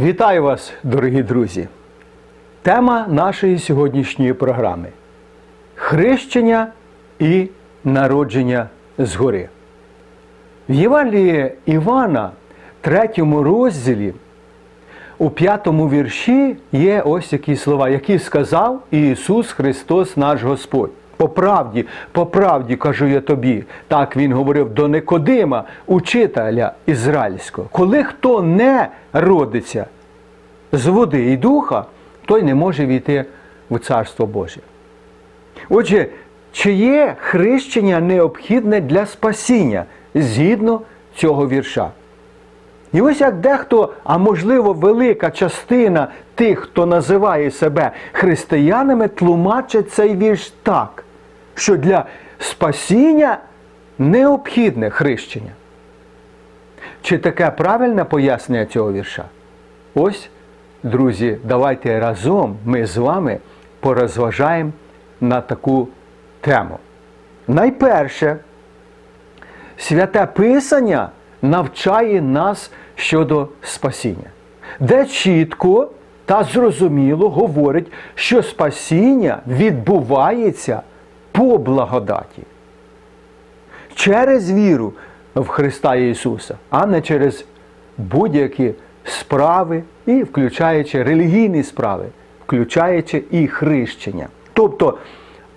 Вітаю вас, дорогі друзі! Тема нашої сьогоднішньої програми хрещення і народження згори. В Євангелії Івана, третьому розділі, у п'ятому вірші є ось такі слова, які сказав Ісус Христос наш Господь. По правді, по правді кажу я тобі, так він говорив до Никодима, учителя ізраїльського. Коли хто не родиться з води і духа, той не може війти в Царство Боже. Отже, чи є хрещення необхідне для спасіння згідно цього вірша? І ось як дехто, а можливо, велика частина тих, хто називає себе християнами, тлумачить цей вірш так, що для спасіння необхідне хрещення. Чи таке правильне пояснення цього вірша? Ось, друзі, давайте разом ми з вами порозважаємо на таку тему. Найперше, святе Писання навчає нас щодо спасіння, де чітко та зрозуміло говорить, що спасіння відбувається по благодаті. Через віру в Христа Ісуса, а не через будь-які справи, і включаючи релігійні справи, включаючи і хрещення. Тобто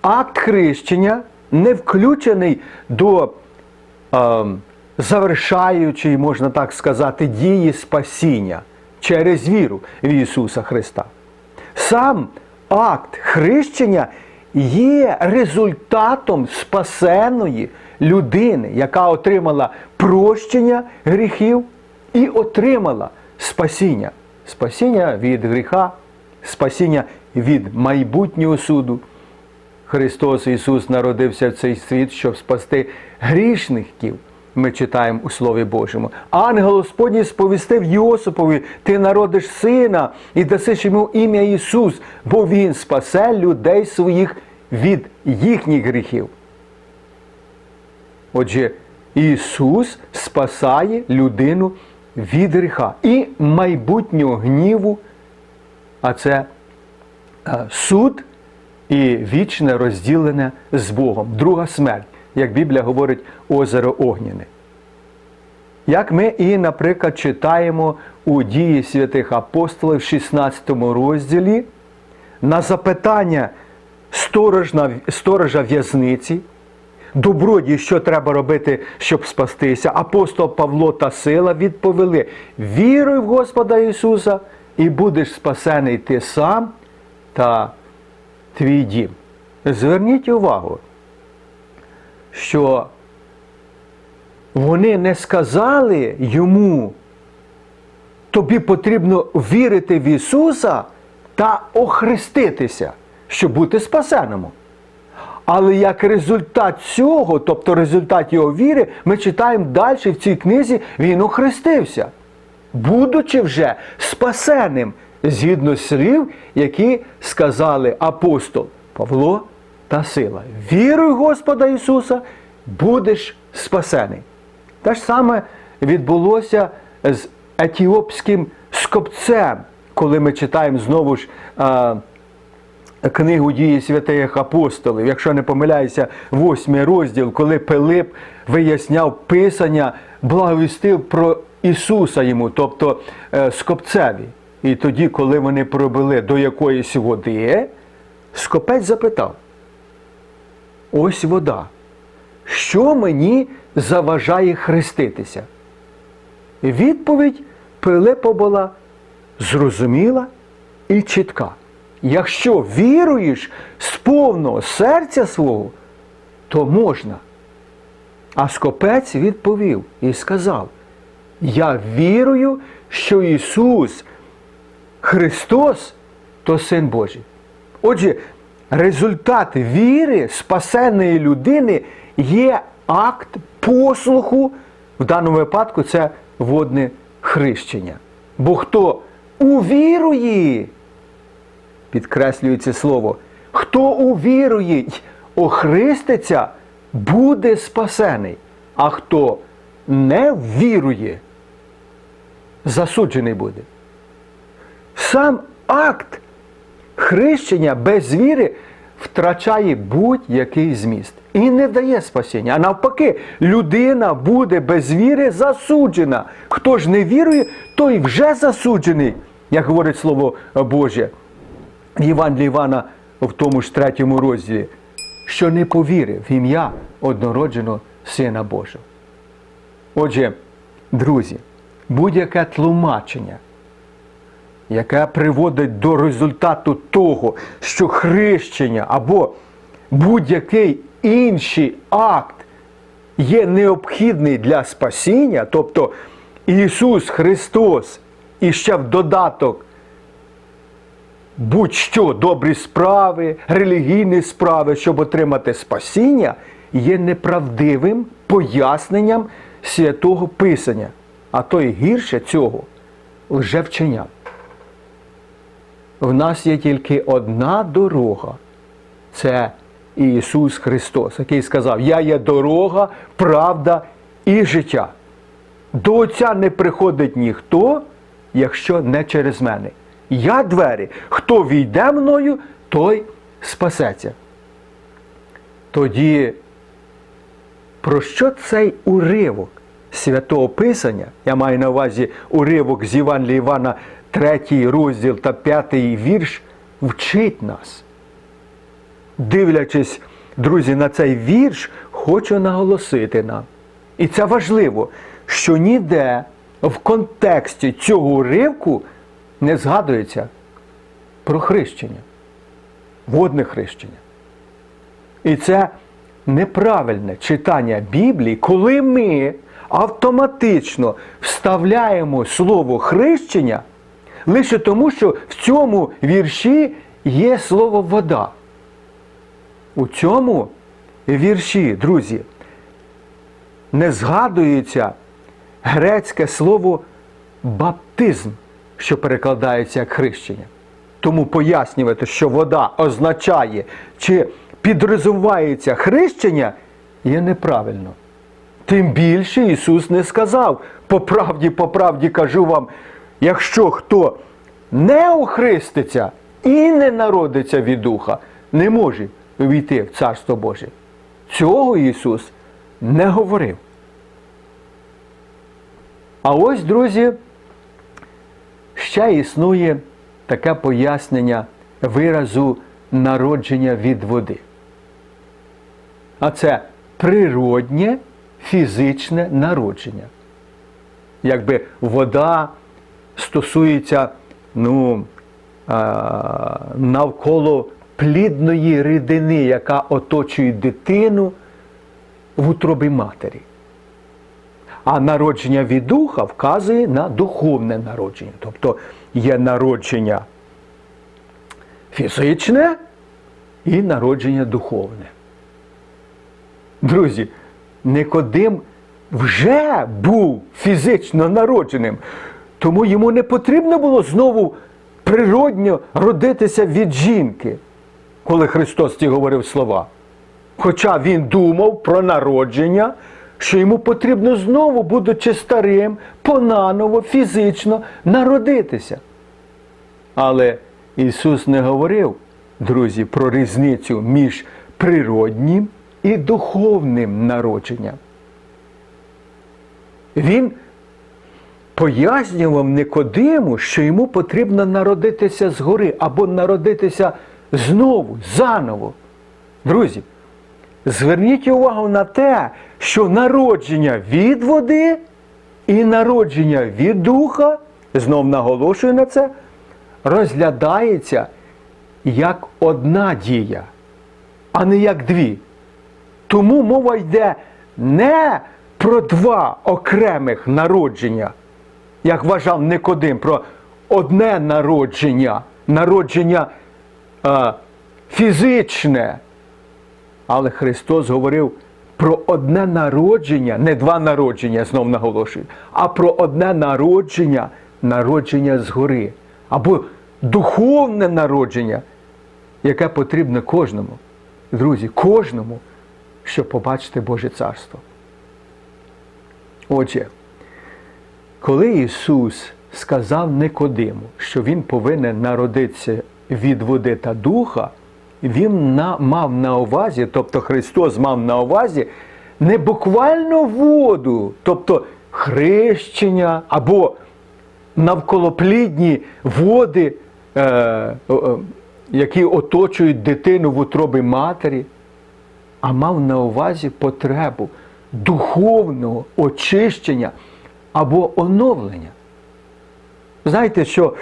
акт хрещення не включений до е, завершаючої, можна так сказати, дії спасіння через віру в Ісуса Христа. Сам акт хрещення є результатом спасеної людини, яка отримала прощення гріхів і отримала спасіння. Спасіння від гріха, спасіння від майбутнього суду. Христос Ісус народився в цей світ, щоб спасти грішників. Ми читаємо у Слові Божому. Ангел Господній сповістив Йосипові, ти народиш сина і дасиш йому ім'я Ісус, бо Він спасе людей своїх від їхніх гріхів. Отже, Ісус спасає людину від гріха і майбутнього гніву, а це е, суд і вічне розділене з Богом. Друга смерть, як Біблія говорить, озеро Огняне. Як ми і, наприклад, читаємо у дії святих апостолів в 16 розділі на запитання сторожа в'язниці, добродії, що треба робити, щоб спастися, апостол Павло та Сила відповіли: віруй в Господа Ісуса, і будеш спасений ти сам та твій дім. Зверніть увагу, що вони не сказали йому, тобі потрібно вірити в Ісуса та охреститися, щоб бути спасеному. Але як результат цього, тобто результат його віри, ми читаємо далі в цій книзі, він охрестився, будучи вже спасеним згідно слів, які сказали апостол Павло та Сила. Віруй Господа Ісуса, будеш спасений. Те ж саме відбулося з етіопським скопцем, коли ми читаємо знову ж а, книгу дії святих апостолів, якщо не помиляюся, восьмий розділ, коли Пилип виясняв Писання, благовістив про Ісуса йому, тобто е, скопцеві. І тоді, коли вони пробили до якоїсь води, скопець запитав: ось вода. Що мені заважає хреститися? Відповідь Пилипа була зрозуміла і чітка. Якщо віруєш з повного серця свого, то можна. А скопець відповів і сказав: Я вірую, що Ісус Христос то Син Божий. Отже, результат віри спасеної людини є акт послуху, в даному випадку це водне хрещення. Бо хто увірує, підкреслює це слово, хто увірує охриститься, буде спасений. А хто не вірує, засуджений буде. Сам акт хрещення без віри втрачає будь-який зміст і не дає спасіння. А навпаки, людина буде без віри засуджена. Хто ж не вірує, той вже засуджений, як говорить Слово Боже. В Євангелії Івана в тому ж третьому розділі, що не повірив в ім'я однородженого Сина Божого. Отже, друзі, будь-яке тлумачення, яке приводить до результату того, що хрещення або будь-який інший акт є необхідний для спасіння, тобто Ісус Христос і ще в додаток будь-що добрі справи, релігійні справи, щоб отримати спасіння, є неправдивим поясненням святого Писання, а то й гірше цього лжевчення. В нас є тільки одна дорога це Ісус Христос, який сказав: Я є дорога, правда і життя. До Отця не приходить ніхто, якщо не через мене. Я двері, хто війде мною, той спасеться. Тоді, про що цей уривок святого Писання, я маю на увазі уривок з Євангелія Івана, 3 розділ та 5 вірш, вчить нас. Дивлячись, друзі, на цей вірш, хочу наголосити нам. І це важливо, що ніде в контексті цього уривку не згадується про хрещення, водне хрещення. І це неправильне читання Біблії, коли ми автоматично вставляємо слово хрещення лише тому, що в цьому вірші є слово вода. У цьому вірші, друзі, не згадується грецьке слово баптизм, що перекладається як хрещення. Тому пояснювати, що вода означає чи підрозумівається хрещення, є неправильно. Тим більше Ісус не сказав, по правді, по правді кажу вам, якщо хто не охриститься і не народиться від Духа, не може війти в Царство Боже. Цього Ісус не говорив. А ось, друзі, ще існує таке пояснення виразу народження від води. А це природнє фізичне народження. Якби вода стосується ну, навколо плідної рідини, яка оточує дитину в утробі матері. А народження від духа вказує на духовне народження. Тобто є народження фізичне і народження духовне. Друзі, Никодим вже був фізично народженим, тому йому не потрібно було знову природньо родитися від жінки, коли Христос ці говорив слова. Хоча він думав про народження, що йому потрібно знову, будучи старим, понаново, фізично народитися. Але Ісус не говорив, друзі, про різницю між природнім і духовним народженням. Він пояснював Никодиму, що йому потрібно народитися згори або народитися знову, заново. Друзі, зверніть увагу на те, що народження від води і народження від духа, знов наголошую на це, розглядається як одна дія, а не як дві. Тому мова йде не про два окремих народження, як вважав Никодим, про одне народження, народження е, фізичне. Але Христос говорив про одне народження, не два народження, знов наголошую, а про одне народження, народження згори. Або духовне народження, яке потрібне кожному. Друзі, кожному, щоб побачити Боже Царство. Отже, коли Ісус сказав Никодиму, що він повинен народитися від води та духа, він на, мав на увазі, тобто Христос мав на увазі не буквально воду, тобто хрещення або навколоплідні води, е, е, які оточують дитину в утробі матері, а мав на увазі потребу духовного очищення або оновлення. Знаєте, що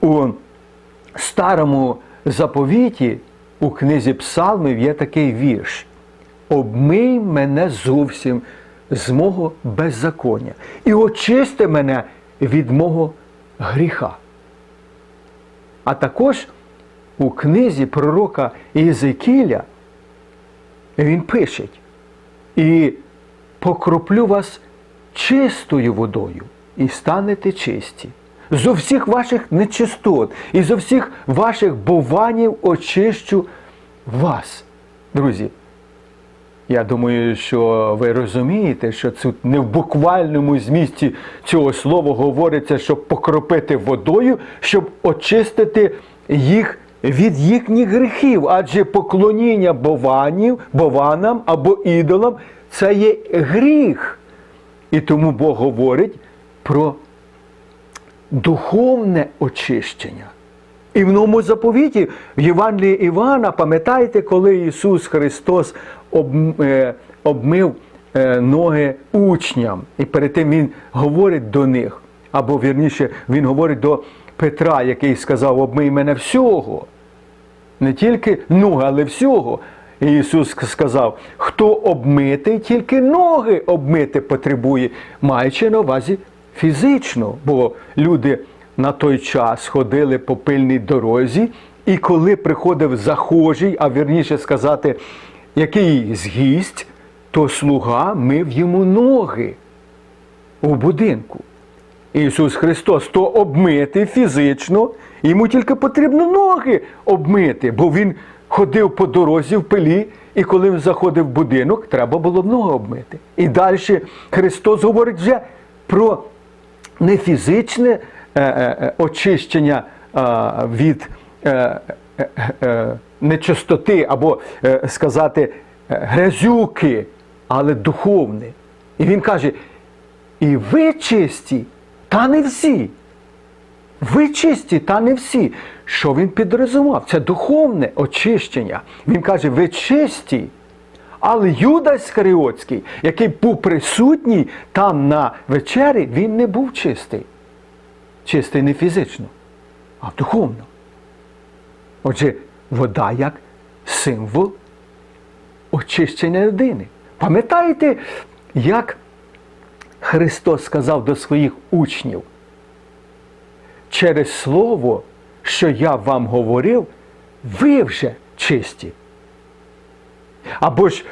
у старому заповіті у книзі Псалмів є такий вірш: Обмий мене зовсім з мого беззаконня і очисти мене від мого гріха. А також у книзі пророка Єзекіля він пише, і покроплю вас чистою водою, і станете чисті. Зо всіх ваших нечистот і зо всіх ваших бованів очищу вас. Друзі, я думаю, що ви розумієте, що це не в буквальному змісті цього слова говориться, щоб покропити водою, щоб очистити їх від їхніх гріхів, адже поклоніння бованів, бованам або ідолам це є гріх. І тому Бог говорить про духовне очищення. І в новому заповіті в Євангелії Івана, пам'ятаєте, коли Ісус Христос е, обмив е, ноги учням, і перед тим Він говорить до них, або вірніше, Він говорить до Петра, який сказав, обмий мене всього. Не тільки ноги, але всього. І Ісус сказав, хто обмитий, тільки ноги обмити потребує, маючи на увазі фізично, бо люди на той час ходили по пильній дорозі, і коли приходив захожий, а вірніше сказати, якийсь гість, то слуга мив йому ноги у будинку. Ісус Христос то обмити фізично, йому тільки потрібно ноги обмити, бо Він ходив по дорозі в пилі, і коли він заходив в будинок, треба було ноги обмити. І далі Христос говорить вже про не фізичне е, е, е, очищення від нечистоти або сказати грязюки, але духовне. І він каже: і ви чисті, та не всі. Ви чисті, та не всі. Що він підрозумав? Це духовне очищення. Він каже, ви чисті. Але Юда Іскаріотський, який був присутній там на вечері, він не був чистий. Чистий не фізично, а духовно. Отже, вода як символ очищення людини. Пам'ятаєте, як Христос сказав до своїх учнів, через Слово, що я вам говорив, ви вже чисті. Або ж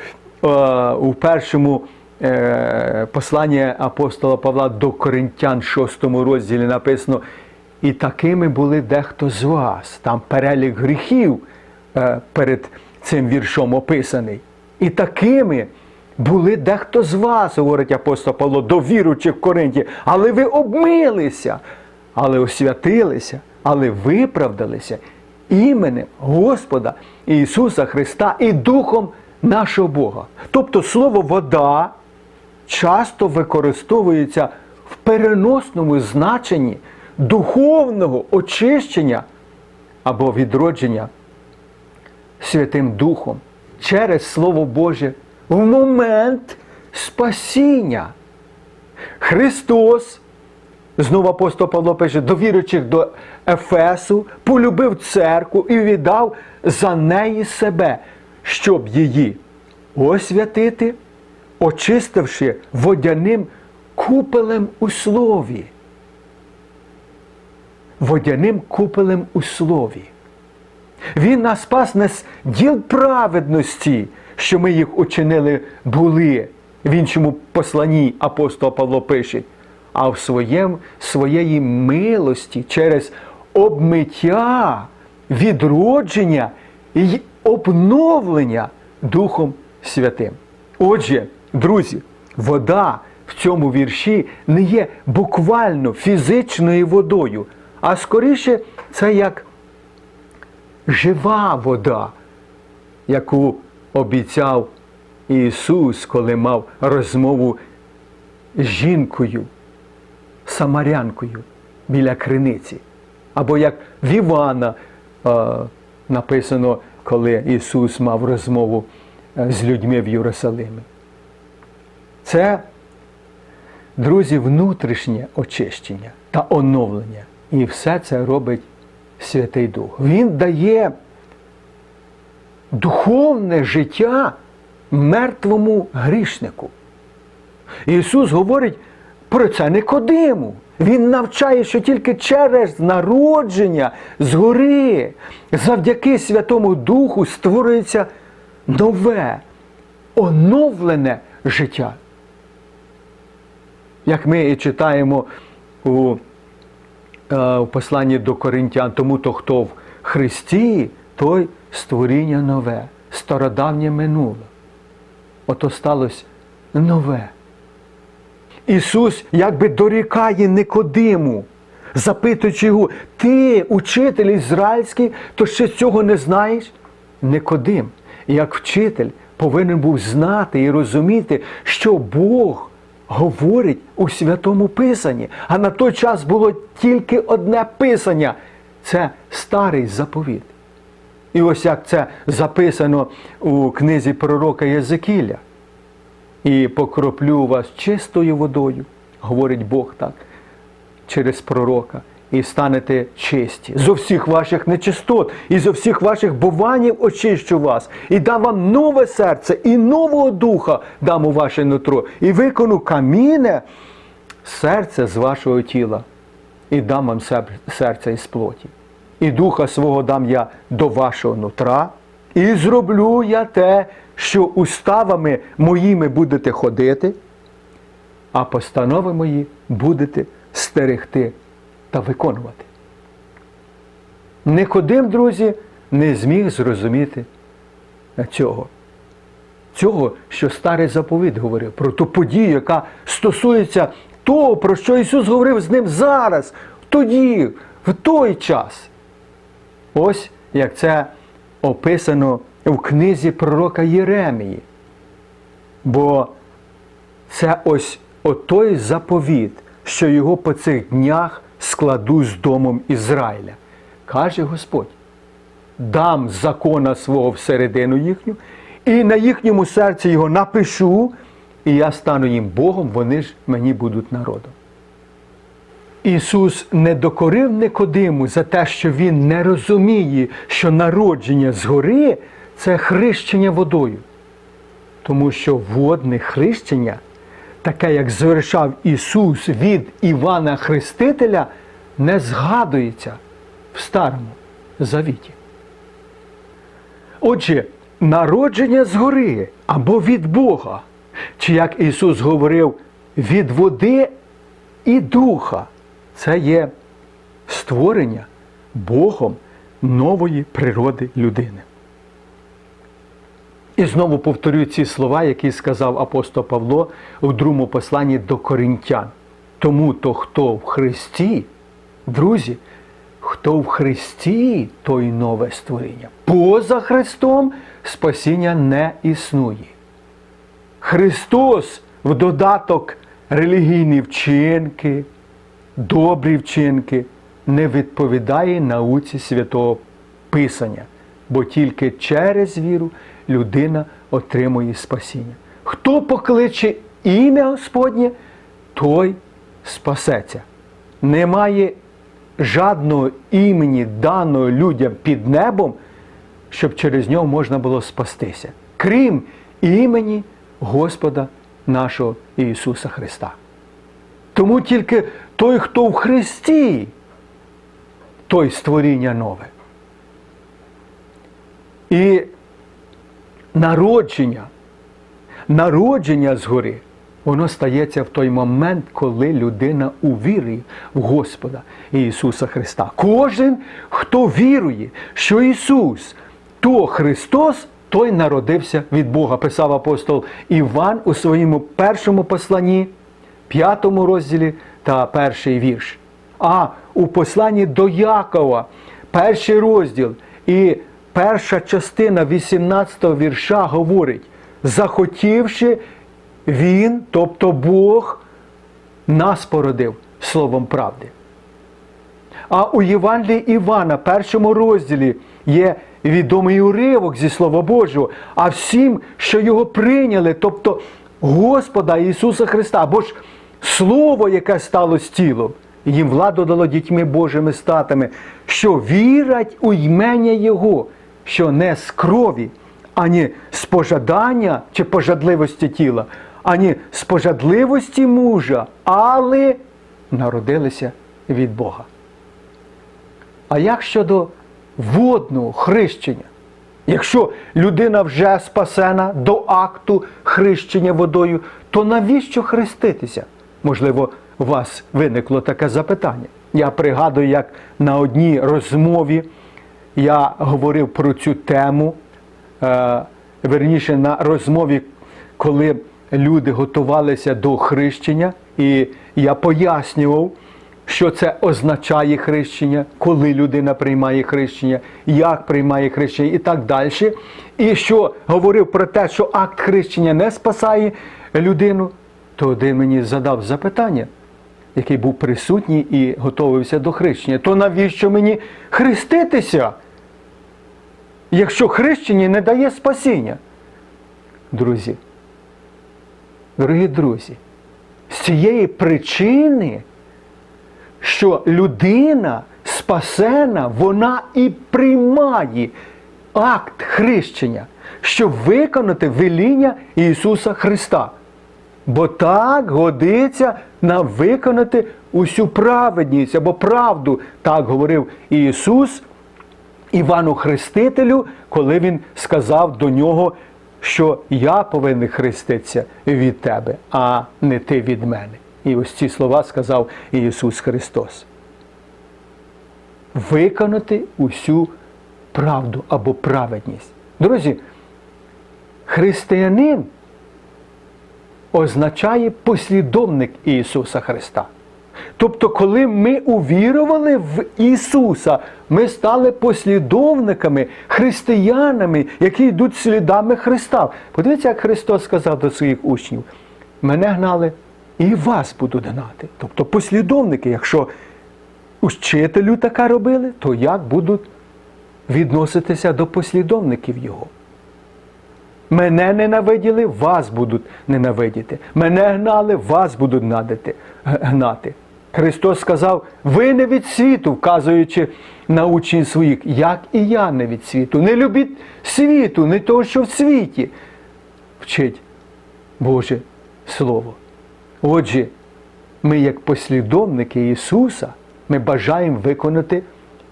е, у першому е, посланні апостола Павла до Коринтян, 6 розділі написано, і такими були дехто з вас. Там перелік гріхів е, перед цим віршом описаний. І такими були дехто з вас, говорить апостол Павло, до віруючих в Коринті, але ви обмилися, але освятилися, але виправдалися іменем Господа Ісуса Христа і Духом нашого Бога. Тобто слово вода часто використовується в переносному значенні духовного очищення або відродження Святим Духом через Слово Боже в момент спасіння. Христос, знову апостол Павло пише, до віруючих до Ефесу, полюбив церкву і віддав за неї себе, щоб її освятити, очистивши водяним купелем у слові. Водяним купелем у слові. Він нас спас не з діл праведності, що ми їх учинили були. В іншому посланні апостол Павло пише, а в своєм, своєї милості через обмиття, відродження і обновлення Духом Святим. Отже, друзі, вода в цьому вірші не є буквально фізичною водою, а скоріше це як жива вода, яку обіцяв Ісус, коли мав розмову з жінкою, самарянкою біля криниці. Або як в Івана е, написано, коли Ісус мав розмову е, з людьми в Єрусалимі. Це, друзі, внутрішнє очищення та оновлення. І все це робить Святий Дух. Він дає духовне життя мертвому грішнику. Ісус говорить про це Никодиму. Він навчає, що тільки через народження згори, завдяки Святому Духу створюється нове, оновлене життя. Як ми і читаємо у, е, у посланні до Коринтян, тому то, хто в Христі, той створіння нове, стародавнє минуле. Ото сталося нове. Ісус якби дорікає Никодиму, запитуючи його, ти, учитель ізраїльський, то ще цього не знаєш? Никодим, як вчитель, повинен був знати і розуміти, що Бог говорить у Святому Писанні. А на той час було тільки одне писання це старий заповіт. І ось як це записано у книзі пророка Єзекіля. І покроплю вас чистою водою, говорить Бог так, через пророка, і станете чисті. Зо всіх ваших нечистот, і зо всіх ваших буванів очищу вас, і дам вам нове серце, і нового духа дам у ваше нутро, і викону каміне серце з вашого тіла, і дам вам серце із плоті. І духа свого дам я до вашого нутра, і зроблю я те, що уставами моїми будете ходити, а постанови мої будете стерегти та виконувати. Никодим, друзі, не зміг зрозуміти цього. Цього, що старий заповіт говорив, про ту подію, яка стосується того, про що Ісус говорив з ним зараз, тоді, в той час. Ось як це описано в книзі пророка Єремії. Бо це ось отой заповіт, що його по цих днях складу з домом Ізраїля. Каже Господь: дам закона свого всередину їхню, і на їхньому серці його напишу, і я стану їм Богом, вони ж мені будуть народом. Ісус не докорив Никодиму за те, що Він не розуміє, що народження згори це хрещення водою. Тому що водне хрещення, таке, як завершав Ісус від Івана Хрестителя, не згадується в Старому Завіті. Отже, народження згори або від Бога, чи як Ісус говорив, від води і духа, це є створення Богом нової природи людини. І знову повторюю ці слова, які сказав апостол Павло у другому посланні до коринтян. Тому то, хто в Христі, друзі, хто в Христі, той нове створіння. Поза Христом спасіння не існує. Христос в додаток релігійні вчинки, добрі вчинки не відповідає науці святого Писання, бо тільки через віру людина отримує спасіння. Хто покличе ім'я Господнє, той спасеться. Немає жадного імені даного людям під небом, щоб через нього можна було спастися, крім імені Господа нашого Ісуса Христа. Тому тільки той, хто в Христі, той створіння нове. І народження, народження згори, воно стається в той момент, коли людина увірує в Господа Ісуса Христа. Кожен, хто вірує, що Ісус то Христос, той народився від Бога, писав апостол Іван у своєму першому посланні, п'ятому розділі та перший вірш. А у посланні до Якова, перший розділ і перша частина 18 го вірша говорить, захотівши він, тобто Бог, нас породив словом правди. А у Євангелії Івана, першому розділі, є відомий уривок зі Слова Божого, а всім, що його прийняли, тобто Господа Ісуса Христа, або ж Слово, яке стало з тілом, їм владу дало дітьми Божими статами, що вірять у ймення Його, що не з крові, ані з пожадання чи пожадливості тіла, ані з пожадливості мужа, але народилися від Бога. А як щодо водного хрещення? Якщо людина вже спасена до акту хрещення водою, то навіщо хреститися? Можливо, у вас виникло таке запитання. Я пригадую, як на одній розмові я говорив про цю тему, е, верніше на розмові, коли люди готувалися до хрещення, і я пояснював, що це означає хрещення, коли людина приймає хрещення, як приймає хрещення і так далі. І що говорив про те, що акт хрещення не спасає людину, то один мені задав запитання, який був присутній і готувався до хрещення. То навіщо мені хреститися, якщо хрещення не дає спасіння? Друзі, дорогі друзі, з цієї причини що людина спасена, вона і приймає акт хрещення, щоб виконати веління Ісуса Христа. Бо так годиться нам виконати усю праведність або правду, так говорив Ісус Івану Хрестителю, коли Він сказав до нього, що я повинен хреститися від тебе, а не ти від мене. І ось ці слова сказав Ісус Христос. Виконати усю правду або праведність. Друзі, християнин означає послідовник Ісуса Христа. Тобто, коли ми увірували в Ісуса, ми стали послідовниками, християнами, які йдуть слідами Христа. Подивіться, як Христос сказав до своїх учнів: мене гнали і вас буду гнати. Тобто послідовники, якщо учителю таке робили, то як будуть відноситися до послідовників Його? Мене ненавиділи, вас будуть ненавидіти. Мене гнали, вас будуть гнати. Христос сказав, ви не від світу, вказуючи на учнів своїх, як і я не від світу. Не любіть світу, не того, що в світі. Вчить Боже Слово. Отже, ми, як послідовники Ісуса, ми бажаємо виконати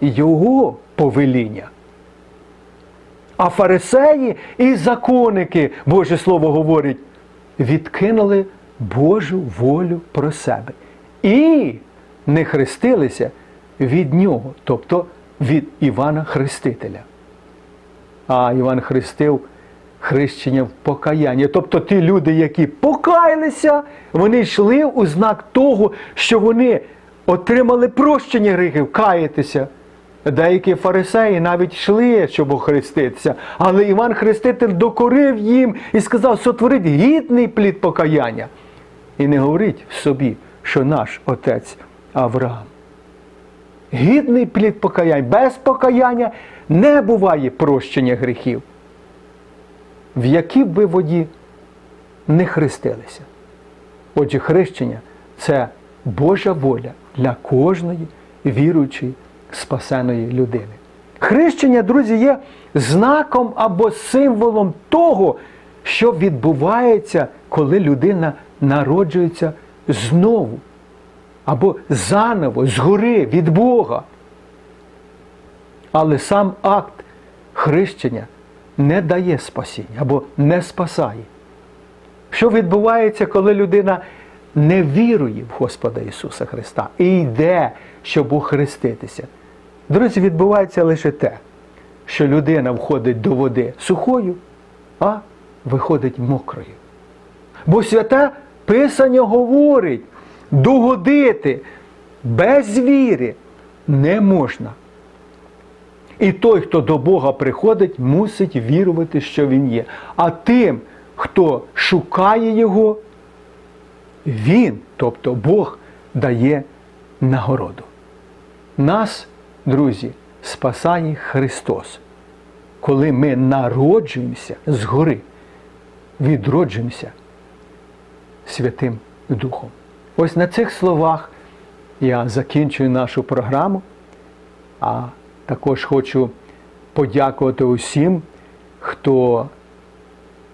Його повеління. А фарисеї і законники, Боже Слово говорить, відкинули Божу волю про себе і не хрестилися від Нього, тобто від Івана Хрестителя. А Іван хрестив хрещення в покаяння. Тобто ті люди, які покаялися, вони йшли у знак того, що вони отримали прощення гріхів, каятися. Деякі фарисеї навіть йшли, щоб охреститися, але Іван Хреститель докорив їм і сказав, сотворить гідний плід покаяння. І не говорить собі, що наш отець Авраам. Гідний плід покаяння, без покаяння не буває прощення гріхів в якій б ви воді не хрестилися. Отже, хрещення це Божа воля для кожної віруючої спасеної людини. Хрещення, друзі, є знаком або символом того, що відбувається, коли людина народжується знову або заново, згори від Бога. Але сам акт хрещення не дає спасіння або не спасає. Що відбувається, коли людина не вірує в Господа Ісуса Христа і йде, щоб охреститися? Друзі, відбувається лише те, що людина входить до води сухою, а виходить мокрою. Бо святе Писання говорить, догодити без віри не можна. І той, хто до Бога приходить, мусить вірувати, що Він є. А тим, хто шукає Його, Він, тобто Бог, дає нагороду. Нас, друзі, спасає Христос, коли ми народжуємося згори, відроджуємося Святим Духом. Ось на цих словах я закінчую нашу програму. А також хочу подякувати усім, хто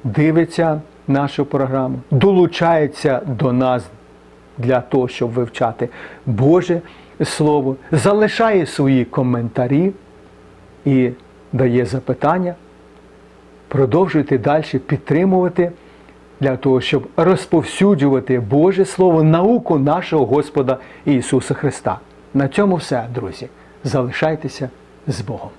дивиться нашу програму, долучається до нас для того, щоб вивчати Боже Слово, залишає свої коментарі і дає запитання. Продовжуйте далі підтримувати для того, щоб розповсюджувати Боже Слово, науку нашого Господа Ісуса Христа. На цьому все, друзі. Залишайтеся з Богом.